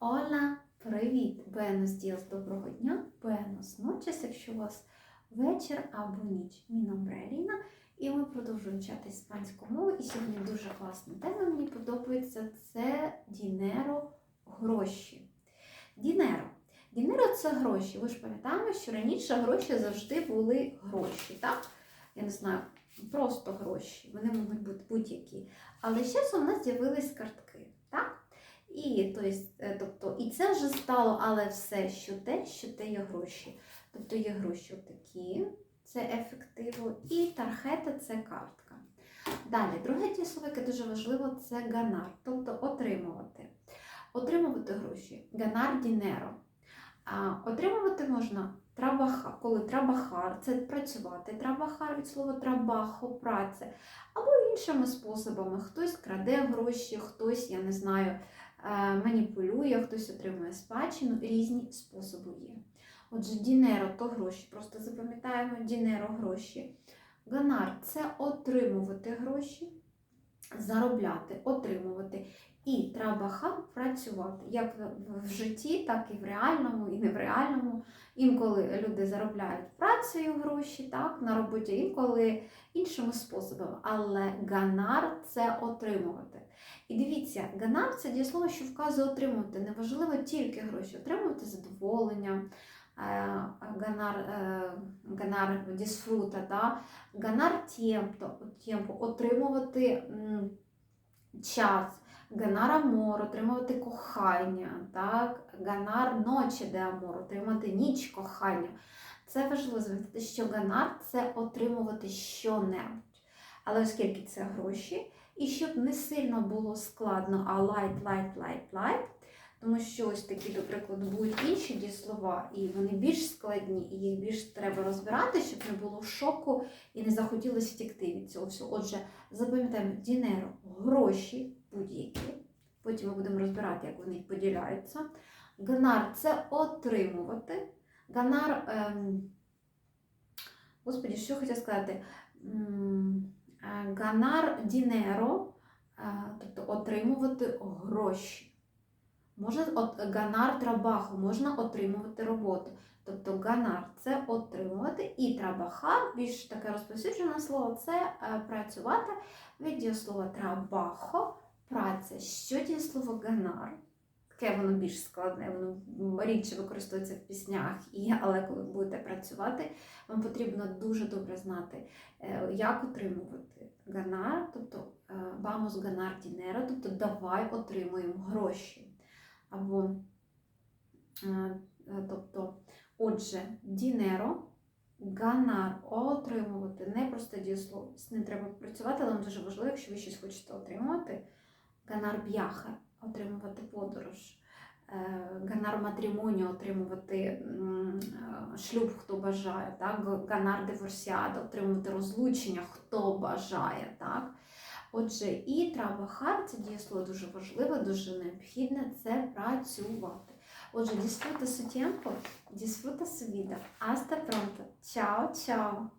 Ола, привіт! Буенос діас, доброго дня, буенос ночес, якщо у вас вечір або ніч. Мій номер і ми продовжуємо вчати іспанську мову. І сьогодні дуже класна тема, мені подобається, це дінеро гроші. Дінеро. Дінеро це гроші. Ви ж пам'ятаємо, що раніше гроші завжди були гроші, так? Я не знаю, просто гроші. Вони можуть бути будь-які. Але зараз у нас з'явились картки? І, то есть, е, тобто, і це вже стало, але все, що те, що те є гроші. Тобто є гроші такі, це ефективо, і тархета це картка. Далі, друге дієслово, яке дуже важливо, це ганар, тобто отримувати. Отримувати гроші. Ганар дінеро. Отримувати можна трабаха, коли трабахар, це працювати. Трабахар від слова трабахо, праця. Або іншими способами. Хтось краде гроші, хтось, я не знаю, маніпулює, хтось отримує спадщину. Різні способи є. Отже, дінеро то гроші. Просто запам'ятаємо дінеро гроші. Ганар це отримувати гроші, заробляти, отримувати. І треба трабаха працювати як в житті, так і в реальному, і не в реальному. Інколи люди заробляють працею гроші, так, на роботі, інколи іншими способами. Але ганар це отримувати. І дивіться, ганар це дієслово, що вказує отримувати. Неважливо тільки гроші, отримувати задоволення. Е, Ганар, е, ганар дісфрута, да? ганар тємпо, тємпо, отримувати час, ганар амор, отримувати кохання, так? ганар ночі де амор, отримати ніч кохання. Це важливо звертати, що ганар це отримувати що-небудь. Але оскільки це гроші, і щоб не сильно було складно, а light, light, light, light, тому що ось такі, до прикладу, будуть інші дієслова, і вони більш складні, і їх більш треба розбирати, щоб не було шоку і не захотілося втікти від цього всього. Отже, запам'ятаємо дінеро гроші будь-які. Потім ми будемо розбирати, як вони поділяються. Ганар це отримувати. Ганар, ем, господі, що хотів сказати? Е, Ганар дінеро, е, тобто отримувати гроші. Можна от, ганар трабаху, можна отримувати роботу. Тобто ганар це отримувати, і трабахар, більш таке розповсюджене слово, це е, працювати від дієслова трабахо, праця. Що дієслово ганар? Таке воно більш складне, воно рідше використовується в піснях, і, але коли будете працювати, вам потрібно дуже добре знати, е, як отримувати ганар, тобто е, vamos ganar dinero, тобто давай отримуємо гроші. Або, е, тобто, отже, дінеро, ганар, отримувати, не просто дієслово, з ним треба працювати, але дуже важливо, якщо ви щось хочете отримувати. Ганар б'яха, отримувати подорож. Е, Ганар матрімоніо, отримувати е, шлюб, хто бажає, так? Ганар диворсіада, отримувати розлучення, хто бажає. Так? Отже, і трабахар це дієслово дуже важливе, дуже необхідне це працювати. Отже, дісфрута su дісфрута сувіда. Аста пронто. Чао, чао!